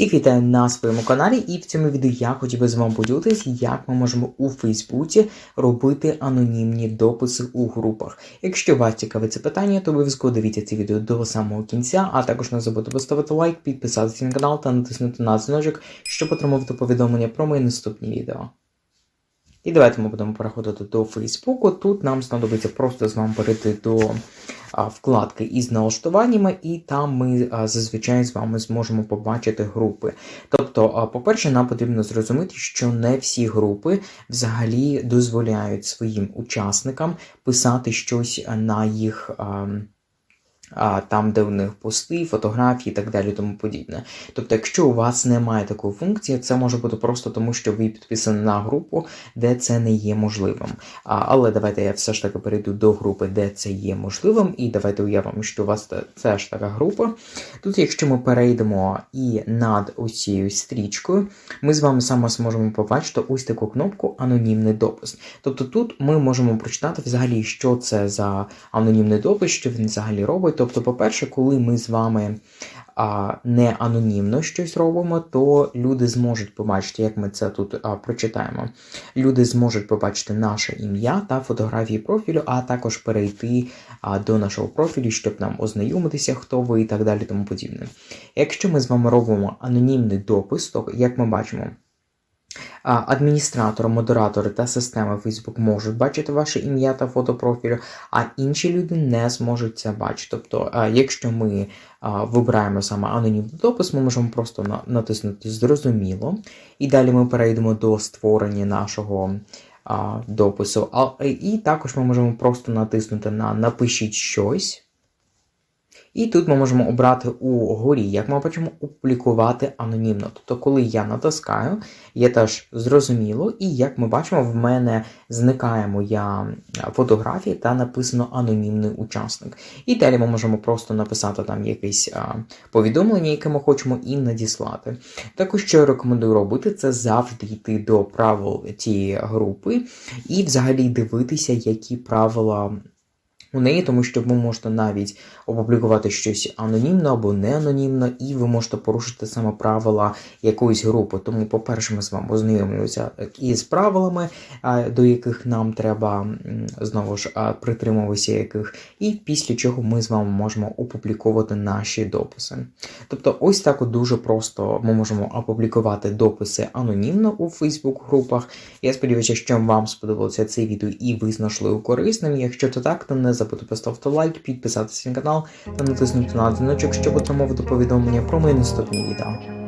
Всіх вітаю на своєму каналі, і в цьому відео я хотів би з вами поділитися, як ми можемо у Фейсбуці робити анонімні дописи у групах. Якщо вас цікавить це питання, то обов'язково дивіться це відео до самого кінця, а також не забудьте поставити лайк, підписатися на канал та натиснути на дзвіночок, щоб отримувати повідомлення про мої наступні відео. І давайте ми будемо переходити до Фейсбуку. Тут нам знадобиться просто з вами перейти до вкладки із налаштуваннями, і там ми зазвичай з вами зможемо побачити групи. Тобто, по-перше, нам потрібно зрозуміти, що не всі групи взагалі дозволяють своїм учасникам писати щось на їх. Там, де у них пости, фотографії і так далі, тому подібне. Тобто, якщо у вас немає такої функції, це може бути просто тому, що ви підписані на групу, де це не є можливим. Але давайте я все ж таки перейду до групи, де це є можливим, і давайте уявимо, що у вас це- ж така група. Тут, якщо ми перейдемо і над ось цією стрічкою, ми з вами саме зможемо побачити ось таку кнопку Анонімний допис. Тобто тут ми можемо прочитати взагалі, що це за анонімний допис, що він взагалі робить. Тобто, по-перше, коли ми з вами а, не анонімно щось робимо, то люди зможуть побачити, як ми це тут а, прочитаємо. Люди зможуть побачити наше ім'я та фотографії профілю, а також перейти а, до нашого профілю, щоб нам ознайомитися, хто ви і так далі, тому подібне. Якщо ми з вами робимо анонімний допис, то як ми бачимо. Адміністратор, модератори та системи Facebook можуть бачити ваше ім'я та фото профілю, а інші люди не зможуть це бачити. Тобто, якщо ми вибираємо саме анонімний допис, ми можемо просто натиснути Зрозуміло. І далі ми перейдемо до створення нашого допису. А, і також ми можемо просто натиснути на Напишіть щось. І тут ми можемо обрати угорі, як ми бачимо, опублікувати анонімно. Тобто, коли я натискаю, є теж зрозуміло, і як ми бачимо, в мене зникає моя фотографія та написано анонімний учасник. І далі ми можемо просто написати там якесь а, повідомлення, яке ми хочемо, і надіслати. Також що я рекомендую робити, це завжди йти до правил тієї групи і взагалі дивитися, які правила у неї, тому що ви можете навіть опублікувати щось анонімно або не анонімно, і ви можете порушити саме правила якоїсь групи. Тому, по-перше, ми з вами ознайомлюємося із правилами, до яких нам треба знову ж притримуватися яких, і після чого ми з вами можемо опубліковувати наші дописи. Тобто, ось так от дуже просто ми можемо опублікувати дописи анонімно у Facebook групах. Я сподіваюся, що вам сподобалося це відео і ви знайшли корисним. Якщо це так, то не забудьте поставити лайк, підписатися на канал та натиснути на дзвіночок, щоб отримувати повідомлення про мої наступні відео.